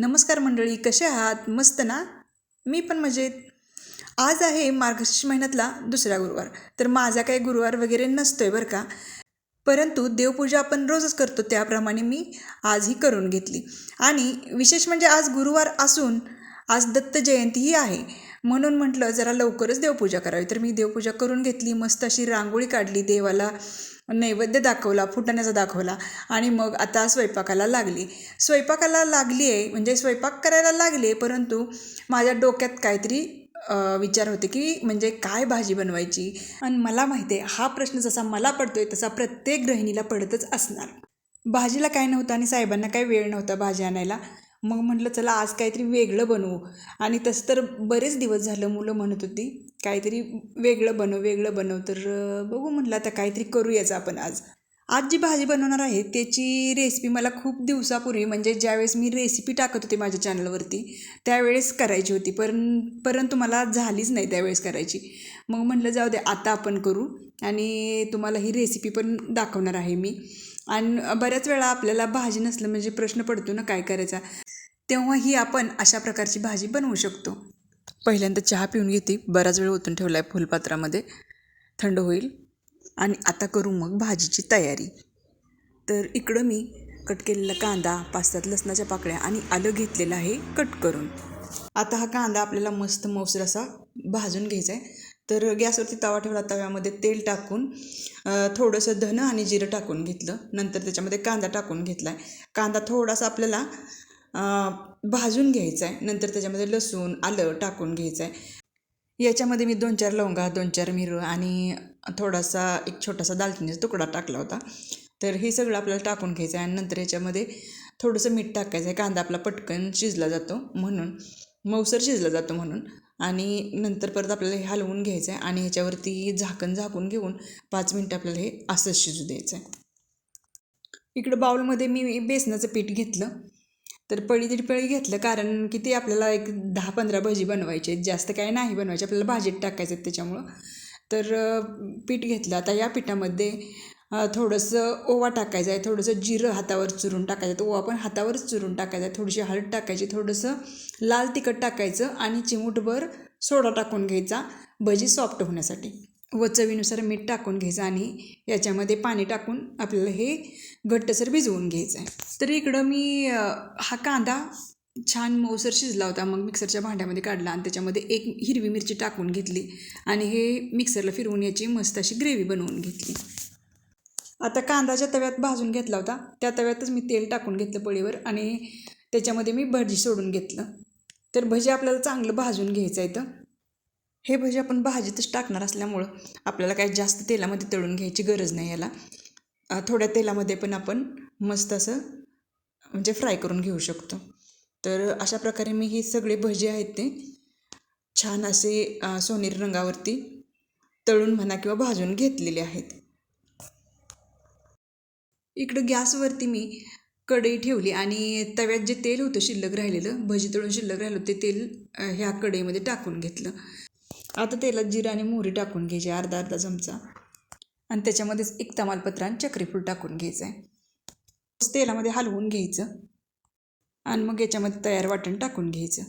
नमस्कार मंडळी कसे आहात? मस्त ना? मी पण मजेत. आज आहे मार्गशीर्ष महिन्यातला दुसरा गुरुवार. तर माझा काही गुरुवार वगैरे नसतो आहे बरं का? परंतु देवपूजा आपण रोजच करतो त्याप्रमाणे मी आजही करून घेतली. आणि विशेष म्हणजे आज गुरुवार असून आज दत्त जयंतीही आहे. म्हणून म्हटलं जरा लवकरच देवपूजा करावी. तर मी देवपूजा करून घेतली मस्त अशी रांगोळी काढली देवाला नैवेद्य दाखवला फुटाण्याचा दाखवला आणि मग आता स्वयंपाकाला लागली. स्वयंपाकाला लागली आहे म्हणजे स्वयंपाक करायला लागले परंतु माझ्या डोक्यात काहीतरी विचार होते की म्हणजे काय भाजी बनवायची? आणि मला माहिती आहे हा प्रश्न जसा मला पडतोय तसा प्रत्येक गृहिणीला पडतच असणार. भाजीला काय नव्हतं आणि साहेबांना काही वेळ नव्हता भाजी आणायला. मग म्हटलं चला आज काहीतरी वेगळं बनवू. आणि तसं तर बरेच दिवस झालं मुलं म्हणत होती काहीतरी वेगळं बनव वेगळं बनव. तर बघू म्हटलं आता काहीतरी करूयाच आपण आज. आज जी भाजी बनवणार आहे त्याची रेसिपी मला खूप दिवसापूर्वी म्हणजे ज्यावेळेस मी रेसिपी टाकत होते माझ्या चॅनलवरती त्यावेळेस करायची होती. परं परंतु मला झालीच नाही त्यावेळेस करायची. मग म्हटलं जाऊ दे आता आपण करू. आणि तुम्हाला ही रेसिपी पण दाखवणार आहे मी. आणि बऱ्याच वेळा आपल्याला भाजी नसलं म्हणजे प्रश्न पडतो ना काय करायचा? तेव्हाही आपण अशा प्रकारची भाजी बनवू शकतो. पहिल्यांदा चहा पिऊन घेते. बराच वेळ ओतून ठेवला आहे फुलपात्रामध्ये. थंड होईल. आणि आता करू मग भाजीची तयारी. तर इकडं मी कट केलेला कांदा पाच सात लसणाच्या पाकळ्या आणि आलं घेतलेलं आहे कट करून. आता हा कांदा आपल्याला मस्त मौसर असा भाजून घ्यायचा आहे तर गॅसवरती तवा ठेवला तव्यामध्ये तेल टाकून थोडंसं धनं आणि जिरं टाकून घेतलं. नंतर त्याच्यामध्ये कांदा टाकून घेतला आहे कांदा थोडासा आपल्याला भाजून घ्यायचं आहे नंतर त्याच्यामध्ये लसूण आलं टाकून घ्यायचं आहे याच्यामध्ये मी दोन चार लवंगा दोन चार मिरं आणि थोडासा एक छोटासा दालचिनीचा तुकडा टाकला होता. तर हे सगळं आपल्याला टाकून घ्यायचं आहे आणि नंतर याच्यामध्ये थोडंसं मीठ टाकायचं आहे कांदा आपला पटकन शिजला जातो म्हणून मऊसर शिजला जातो म्हणून. आणि नंतर परत आपल्याला हे हलवून घ्यायचं आहे आणि ह्याच्यावरती झाकण झाकून घेऊन पाच मिनटं आपल्याला हे असंच शिजू द्यायचं आहे इकडं बाउलमध्ये मी बेसनाचं पीठ घेतलं. तर पळी दीड पळी घेतलं कारण की ते आपल्याला एक दहा पंधरा भजी बनवायचे आहेत. जास्त काही नाही बनवायचे आपल्याला भाजीत टाकायचं आहेत त्याच्यामुळं. तर पीठ घेतलं. आता या पिठामध्ये थोडंसं ओवा टाकायचं आहे थोडंसं जिरं हातावर चुरून टाकायचं आहे. ओवा पण हातावरच चुरून टाकायचा आहे. थोडीशी हळद टाकायची थोडंसं लाल तिखट टाकायचं आणि चिमूटभर सोडा टाकून घ्यायचा भजी सॉफ्ट होण्यासाठी. व चवीनुसार मीठ टाकून घ्यायचं आणि याच्यामध्ये पाणी टाकून आपल्याला हे घट्टसर भिजवून घ्यायचं आहे. तर इकडं मी हा कांदा छान मऊसर शिजला होता. मग मिक्सरच्या भांड्यामध्ये काढला आणि त्याच्यामध्ये एक हिरवी मिरची टाकून घेतली आणि हे मिक्सरला फिरवून याची मस्त अशी ग्रेव्ही बनवून घेतली. आता कांदाच्या तव्यात भाजून घेतला होता. त्या तव्यातच मी तेल टाकून घेतलं पळीवर आणि त्याच्यामध्ये मी भजी सोडून घेतलं. तर भजी आपल्याला चांगलं भाजून घ्यायचं आहे तर हे भजी आपण भाजीतच टाकणार असल्यामुळं आपल्याला काय जास्त तेलामध्ये तळून घ्यायची गरज नाही याला. थोड्या तेलामध्ये पण आपण मस्त असं म्हणजे फ्राय करून घेऊ शकतो. तर अशा प्रकारे मी ही सगळे भजी आहेत ते छान असे सोनेरी रंगावरती तळून म्हणा किंवा भाजून घेतलेले आहेत. इकडं गॅसवरती मी कढई ठेवली आणि तव्यात जे तेल होतं शिल्लक राहिलेलं भजी तळून शिल्लक राहिलं ते तेल ह्या कढईमध्ये टाकून घेतलं. आता तेलात जिरा आणि मोहरी टाकून घ्यायची अर्धा अर्धा चमचा. आणि त्याच्यामध्येच एक तमालपत्र आणि चक्रीफूल टाकून घ्यायचं आहे तेलामध्ये हलवून घ्यायचं. आणि मग याच्यामध्ये तयार वाटण टाकून घ्यायचं.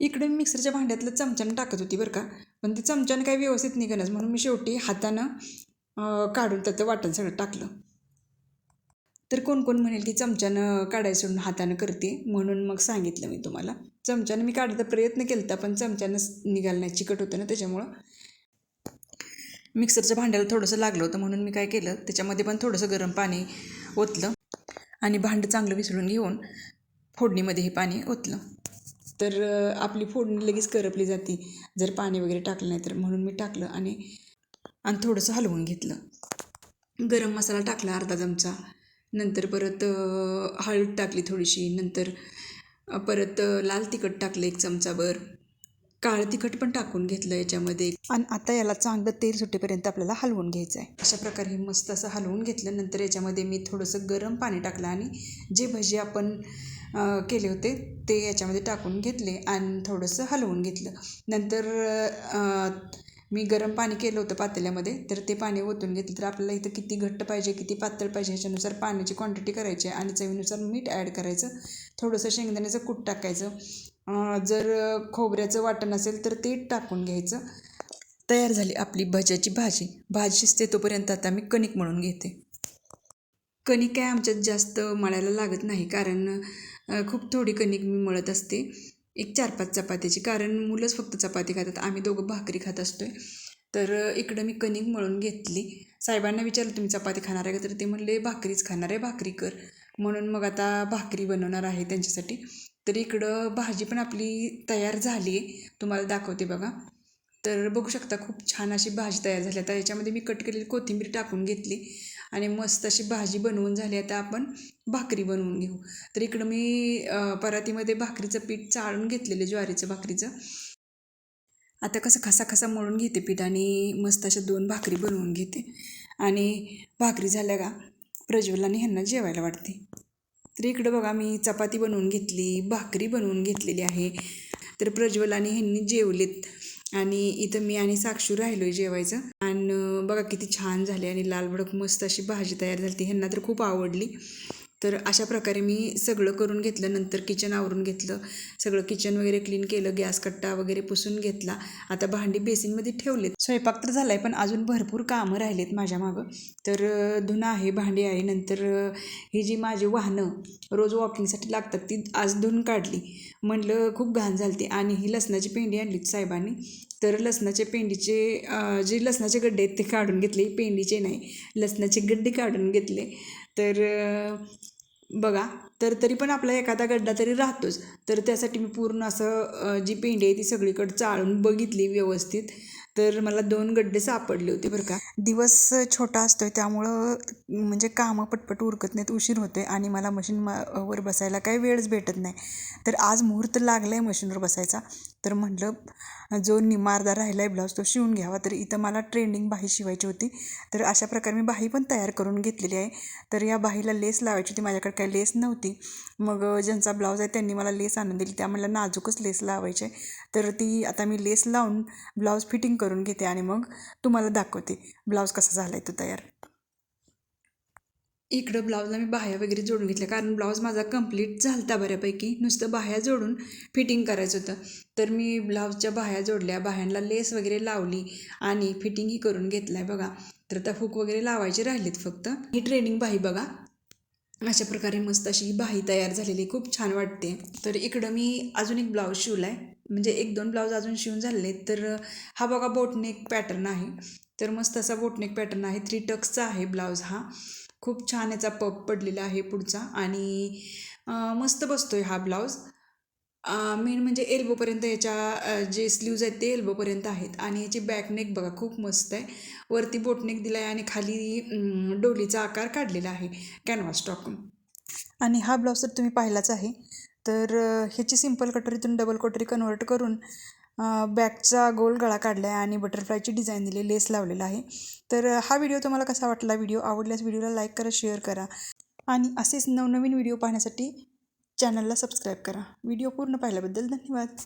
इकडे मी मिक्सरच्या भांड्यातलं चमच्यानं टाकत होती बरं का पण ते चमच्यानं काही व्यवस्थित निघणंच म्हणून मी शेवटी हातानं काढून त्याचं वाटण सगळं टाकलं. तर कोण कोण म्हणेल की चमच्यानं काढायचं सोडून हातानं करते म्हणून मग सांगितलं मी तुम्हाला. चमच्यानं मी काढायचा प्रयत्न केला होता पण चमच्यानं निघालं नाही चिकट होतं ना त्याच्यामुळं. मिक्सरच्या भांड्याला थोडंसं लागलं होतं म्हणून मी काय केलं त्याच्यामध्ये पण थोडंसं गरम पाणी ओतलं आणि भांडं चांगलं विसळून घेऊन फोडणीमध्ये हे पाणी ओतलं. तर आपली फोडणी लगेच करपली जाते जर पाणी वगैरे टाकलं नाही तर. म्हणून मी टाकलं आणि आणि थोडंसं हलवून घेतलं. गरम मसाला टाकला अर्धा चमचा. नंतर परत हळद टाकली थोडीशी नंतर परत लाल तिखट टाकलं एक चमचाभर. काळं तिखट पण टाकून घेतलं याच्यामध्ये. आणि आता याला चांगलं तेल सुटेपर्यंत आपल्याला हलवून घ्यायचं आहे अशा प्रकारे हे मस्त असं हलवून घेतलं नंतर याच्यामध्ये मी थोडंसं गरम पाणी टाकलं आणि जे भजी आपण केले होते ते याच्यामध्ये टाकून घेतले आणि थोडंसं हलवून घेतलं. नंतर मी गरम पाणी केलं होतं पातेल्यामध्ये तर ते पाणी ओतून घेतलं तर आपल्याला इथं किती घट्ट पाहिजे किती पातळ पाहिजे ह्याच्यानुसार पाण्याची क्वांटिटी करायची आहे आणि चवीनुसार मीठ ॲड करायचं. थोडंसं शेंगदाण्याचं कूट टाकायचं. जर खोबऱ्याचं वाटण असेल तर ते टाकून घ्यायचं. तयार झाली आपली भज्याची भाजी. भाजी शिजते तोपर्यंत आता मी कणिक म्हणून घेते. कणिक काय आमच्यात जास्त मळायला लागत नाही कारण खूप थोडी कणिक मी मळत असते. एक चार पाच चपात्याची कारण मुलंच फक्त चपाती खातात आम्ही दोघं भाकरी खात असतो आहे तर इकडं मी कणिक मळून घेतली. साहेबांना विचारलं तुम्ही चपाती खाणार आहे का? तर ते म्हणले भाकरीच खाणार आहे भाकरी कर. म्हणून मग आता भाकरी बनवणार आहे त्यांच्यासाठी. तर इकडं भाजी पण आपली तयार झाली आहे. तुम्हाला दाखवते बघा. तर बघू शकता खूप छान अशी भाजी तयार झाली आता याच्यामध्ये मी कट केलेली कोथिंबीर टाकून घेतली. आणि मस्त अशी भाजी बनवून झाली आता आपण भाकरी बनवून घेऊ. तर इकडं मी परातीमध्ये भाकरीचं पीठ चाळून घेतलेलं ज्वारीचं भाकरीचं. आता कसं खसा खसा मळून घेते पीठ आणि मस्त अशा दोन भाकरी बनवून घेते. आणि भाकरी झाल्या का प्रज्वलाने ह्यांना जेवायला वाटते. तर इकडं बघा मी चपाती बनवून घेतली भाकरी बनवून घेतलेली आहे. तर प्रज्वल आणि ह्यांनी जेवलेत. आणि इथं मी आणि साक्षू राहिलो आहे जेवायचं. आणि बघा किती छान झाले आणि लालभडक मस्त अशी भाजी तयार झाली. ती ह्यांना तर खूप आवडली. तर अशा प्रकारे मी सगळं करून घेतलं नंतर किचन आवरून घेतलं. सगळं किचन वगैरे क्लीन केलं गॅस कट्टा वगैरे पुसून घेतला. आता भांडी बेसिनमध्ये ठेवलेत. स्वयंपाक तर झाला आहे पण अजून भरपूर कामं राहिलेत माझ्या मागं. तर धुणं आहे भांडी आहे. नंतर ही जी माझी वाहनं रोज वॉकिंगसाठी लागतात ती आज धुवून काढली. म्हणलं खूप घाण झालती. आणि ही लसणाची पेंडी आणली साहेबांनी. तर लसणाच्या पेंडीचे जे लसणाचे गड्डे आहेत ते काढून घेतले. पेंडीचे नाही लसणाचे गड्डे काढून घेतले. तर बघा तर तरी पण आपला एखादा गड्डा तरी राहतोच. तर त्यासाठी मी पूर्ण असं जी पेंडी आहे ती सगळीकडे चाळून बघितली व्यवस्थित. तर मला दोन गड्डे सापडले होते बरं का. दिवस छोटा असतोय त्यामुळं म्हणजे कामं पटपट उरकत नाहीत उशीर होते आणि मला मशीन मा वर बसायला काही वेळच भेटत नाही. तर आज मुहूर्त लागला आहे मशीनवर बसायचा. तर म्हटलं जो निमारदा राहिला आहे ब्लाऊज तो शिवून घ्यावा. तर इथं मला ट्रेंडिंग बाही शिवायची होती. तर अशा प्रकारे मी बाही पण तयार करून घेतलेली आहे. तर या बाहीला लेस लावायची होती. माझ्याकडे काही लेस नव्हती. मग ज्यांचा ब्लाऊज आहे त्यांनी मला लेस आणून दिली. त्या मला नाजूकच लेस लावायची. आहे तर ती आता मी लेस लावून ब्लाऊज फिटिंग करून घेते आणि मग तुम्हाला दाखवते. ब्लाऊज कसा झाला आहे तो तयार. इकडं ब्लाऊजला मी बाह्या वगैरे जोडून घेतल्या. कारण ब्लाऊज माझा कंप्लीट झालता बऱ्यापैकी. नुसतं बाह्या जोडून फिटिंग करायचं होतं. तर मी ब्लाऊजच्या बाह्या जोडल्या. बाह्यांना लेस वगैरे लावली आणि फिटिंगही करून घेतलं आहे बघा. तर आता हुक वगैरे लावायचे राहिलेत फक्त. ही ट्रेनिंग बाही बघा. अशा प्रकारे मस्त अशी ही बाही तयार झालेली. खूप छान वाटते. तर इकडं मी अजून एक ब्लाऊज शिवला आहे म्हणजे एक दोन ब्लाऊज अजून शिवून झाले तर हा बघा बोटनेक पॅटर्न आहे. तर मस्त असा बोटनेक पॅटर्न आहे. थ्री टक्सचा आहे ब्लाऊज हा. खूप छान याचा पप पडलेला आहे पुढचा. आणि मस्त मस्त बसतोय हा ब्लाऊज. मेन म्हणजे एल्बोपर्यंत याच्या जे स्लीव्ज आहेत ते एल्बोपर्यंत आहेत. आणि याची बॅकनेक बघा खूप मस्त आहे. वरती बोटनेक दिला आहे आणि खाली डोलीचा आकार काढलेला आहे कॅनव्हास टाकून. आणि हा ब्लाऊज तर तुम्ही पाहिलाच आहे. तर ह्याची सिंपल कटोरीतून डबल कटोरी कन्वर्ट करून बॅकचा गोल गळा काढला आहे आणि बटरफ्लायची डिझाईन दिली लेस लावलेला आहे. तर हा व्हिडिओ तुम्हाला कसा वाटला? व्हिडिओ आवडल्यास व्हिडिओला लाईक करा शेअर करा. आणि असेच नवनवीन व्हिडिओ पाहण्यासाठी चॅनलला सबस्क्राईब करा. व्हिडिओ पूर्ण पाहिल्याबद्दल धन्यवाद.